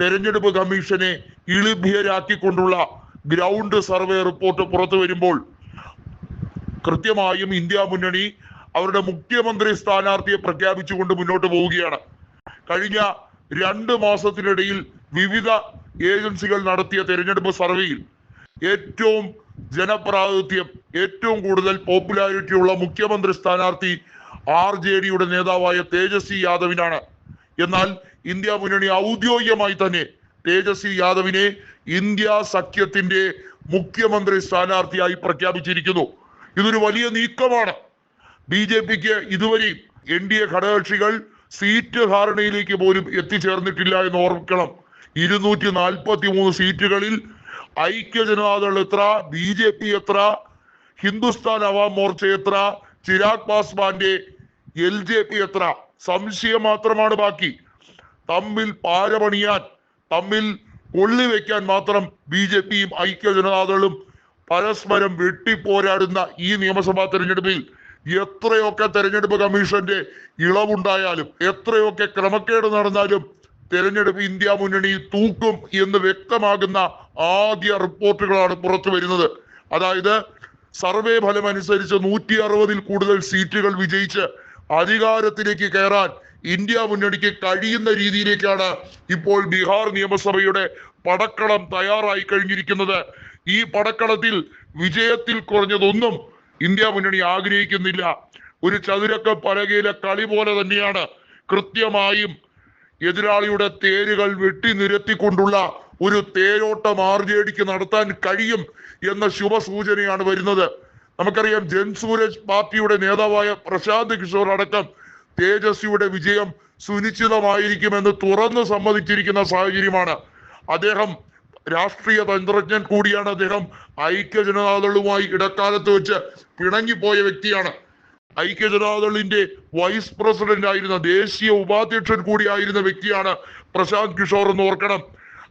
തെരഞ്ഞെടുപ്പ് കമ്മീഷനെ ഇളിഭ്യരാക്കിക്കൊണ്ടുള്ള ground survey report പുറത്തു വരുമ്പോൾ കൃത്യമായും ഇന്ത്യ മുന്നണി അവരുടെ മുഖ്യമന്ത്രി സ്ഥാനാർത്ഥിയെ പ്രഖ്യാപിച്ചുകൊണ്ട് മുന്നോട്ട് പോവുകയാണ്. കഴിഞ്ഞ രണ്ട് മാസത്തിനിടയിൽ വിവിധ ഏജൻസികൾ നടത്തിയ തെരഞ്ഞെടുപ്പ് സർവേയിൽ ഏറ്റവും ജനപ്രാതിനിധ്യം ഏറ്റവും കൂടുതൽ പോപ്പുലാരിറ്റി ഉള്ള മുഖ്യമന്ത്രി സ്ഥാനാർത്ഥി ആർ ജെ ഡിയുടെ നേതാവായ തേജസ്വി യാദവിനാണ്. എന്നാൽ ഇന്ത്യ മുന്നണി ഔദ്യോഗികമായി തന്നെ തേജസ്വി യാദവിനെ ഇന്ത്യ സഖ്യത്തിന്റെ മുഖ്യമന്ത്രി സ്ഥാനാർത്ഥിയായി പ്രഖ്യാപിച്ചിരിക്കുന്നു. ഇതൊരു വലിയ നീക്കമാണ്. ബി ജെ പിക്ക് ഇതുവരെയും എൻ ഡി എ ഘടകകക്ഷികൾ സീറ്റ് ധാരണയിലേക്ക് പോലും എത്തിച്ചേർന്നിട്ടില്ല എന്ന് ഓർക്കണം. ഇരുന്നൂറ്റി നാൽപ്പത്തി മൂന്ന് സീറ്റുകളിൽ ഐക്യ ജനതാദൾ എത്ര ബി ജെ പി എത്ര ഹിന്ദുസ്ഥാൻ അവാം മോർച്ച എത്ര ചിരാഗ് പാസ്വാന്റെ എൽ ജെ പി എത്ര? സംശയം മാത്രമാണ് ബാക്കി. തമ്മിൽ പാരപണിയാൻ തമ്മിൽ കൊള്ളിവെക്കാൻ മാത്രം ബി ജെ പിയും ഐക്യ ജനതാദളും പരസ്പരം വെട്ടിപ്പോരാടുന്ന ഈ നിയമസഭാ തെരഞ്ഞെടുപ്പിൽ എത്രയൊക്കെ തെരഞ്ഞെടുപ്പ് കമ്മീഷന്റെ ഇളവുണ്ടായാലും എത്രയൊക്കെ ക്രമക്കേട് നടന്നാലും തെരഞ്ഞെടുപ്പ് ഇന്ത്യ മുന്നണി തൂക്കും എന്ന് വ്യക്തമാകുന്ന ആദ്യ റിപ്പോർട്ടുകളാണ് പുറത്തു വരുന്നത്. അതായത് സർവേ ഫലം അനുസരിച്ച് നൂറ്റി അറുപതിൽ കൂടുതൽ സീറ്റുകൾ വിജയിച്ച് അധികാരത്തിലേക്ക് കയറാൻ ഇന്ത്യ മുന്നണിക്ക് കഴിയുന്ന രീതിയിലേക്കാണ് ഇപ്പോൾ ബീഹാർ നിയമസഭയുടെ പടക്കളം തയ്യാറായി കഴിഞ്ഞിരിക്കുന്നത്. ഈ പടക്കളത്തിൽ വിജയത്തിൽ കുറഞ്ഞതൊന്നും ഇന്ത്യ മുന്നണി ആഗ്രഹിക്കുന്നില്ല. ഒരു ചതുരക്ക പലകയിലെ കളി പോലെ തന്നെയാണ് കൃത്യമായും എതിരാളിയുടെ തേരുകൾ വെട്ടി നിരത്തിക്കൊണ്ടുള്ള ഒരു തേരോട്ടം ആർ ജെ ഡിക്ക് നടത്താൻ കഴിയും എന്ന ശുഭസൂചനയാണ് വരുന്നത്. നമുക്കറിയാം ജൻ സൂരജ് പാർട്ടിയുടെ നേതാവായ പ്രശാന്ത് കിഷോർ അടക്കം തേജസ്വിയുടെ വിജയം സുനിശ്ചിതമായിരിക്കുമെന്ന് തുറന്ന് സമ്മതിച്ചിരിക്കുന്ന സാഹചര്യമാണ്. അദ്ദേഹം രാഷ്ട്രീയ തന്ത്രജ്ഞൻ കൂടിയാണ്. അദ്ദേഹം ഐക്യ ജനതാദളുമായി ഇടക്കാലത്ത് വെച്ച് പിണങ്ങിപ്പോയ വ്യക്തിയാണ്. ഐക്യ ജനതാദളിന്റെ വൈസ് പ്രസിഡന്റ് ആയിരുന്ന ദേശീയ ഉപാധ്യക്ഷൻ കൂടിയായിരുന്ന വ്യക്തിയാണ് പ്രശാന്ത് കിഷോർ എന്ന് ഓർക്കണം.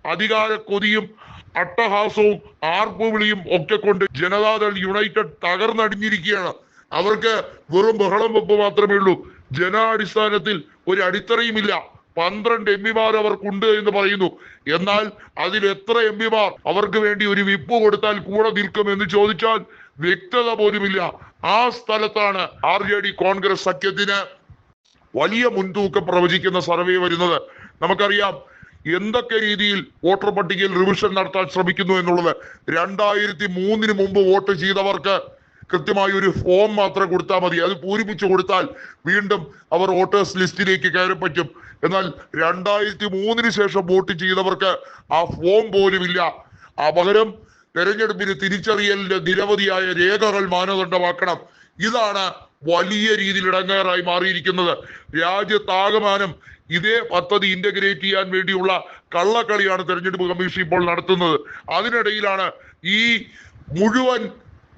അധികാര കൊതിയും അട്ടഹാസവും ആർപ്പുവിളിയും ഒക്കെ കൊണ്ട് ജനതാദൾ യുണൈറ്റഡ് തകർന്നടിഞ്ഞിരിക്കുകയാണ്. അവർക്ക് വെറും ബഹളം വെപ്പ് മാത്രമേ ഉള്ളൂ. ജനാടിസ്ഥാനത്തിൽ ഒരു അടിത്തറയുമില്ല. പന്ത്രണ്ട് എം പിമാർ അവർക്കുണ്ട് എന്ന് പറയുന്നു. എന്നാൽ അതിൽ എത്ര എം പിമാർ അവർക്ക് വേണ്ടി ഒരു വിപ്പ് കൊടുത്താൽ കൂടെ നിൽക്കും എന്ന് ചോദിച്ചാൽ വ്യക്തത പോലുമില്ല. ആ സ്ഥലത്താണ് ആർ ജെ ഡി കോൺഗ്രസ് സഖ്യത്തിന് വലിയ മുൻതൂക്കം പ്രവചിക്കുന്ന സർവേ വരുന്നത്. നമുക്കറിയാം എന്തൊക്കെ രീതിയിൽ വോട്ടർ പട്ടികയിൽ റിവിഷൻ നടത്താൻ ശ്രമിക്കുന്നു എന്നുള്ളത്. രണ്ടായിരത്തി മൂന്നിന് മുമ്പ് വോട്ട് ചെയ്തവർക്ക് കൃത്യമായി ഒരു ഫോം മാത്രം കൊടുത്താൽ മതി. അത് പൂരിപ്പിച്ചു കൊടുത്താൽ വീണ്ടും അവർ വോട്ടേഴ്സ് ലിസ്റ്റിലേക്ക് കയറി പറ്റും. എന്നാൽ രണ്ടായിരത്തി മൂന്നിന് ശേഷം വോട്ട് ചെയ്തവർക്ക് ആ ഫോം പോലുമില്ല ആ പകരം തെരഞ്ഞെടുപ്പിന് തിരിച്ചറിയലിന്റെ നിരവധിയായ രേഖകൾ മാനദണ്ഡമാക്കണം. ഇതാണ് വലിയ രീതിയിൽ ഇടങ്ങേറായി മാറിയിരിക്കുന്നത്. രാജ്യത്താകമാനം ഇതേ പദ്ധതി ഇന്റഗ്രേറ്റ് ചെയ്യാൻ വേണ്ടിയുള്ള കള്ളക്കളിയാണ് തെരഞ്ഞെടുപ്പ് കമ്മീഷൻ ഇപ്പോൾ നടത്തുന്നത്. അതിനിടയിലാണ് ഈ മുഴുവൻ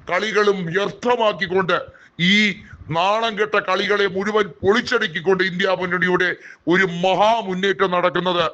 കളികളും വ്യർത്ഥമാക്കിക്കൊണ്ട് ഈ നാണം കെട്ട കളികളെ മുഴുവൻ പൊളിച്ചടുക്കിക്കൊണ്ട് ഇന്ത്യ മുന്നണിയുടെ ഒരു മഹാ മുന്നേറ്റം നടക്കുന്നത്.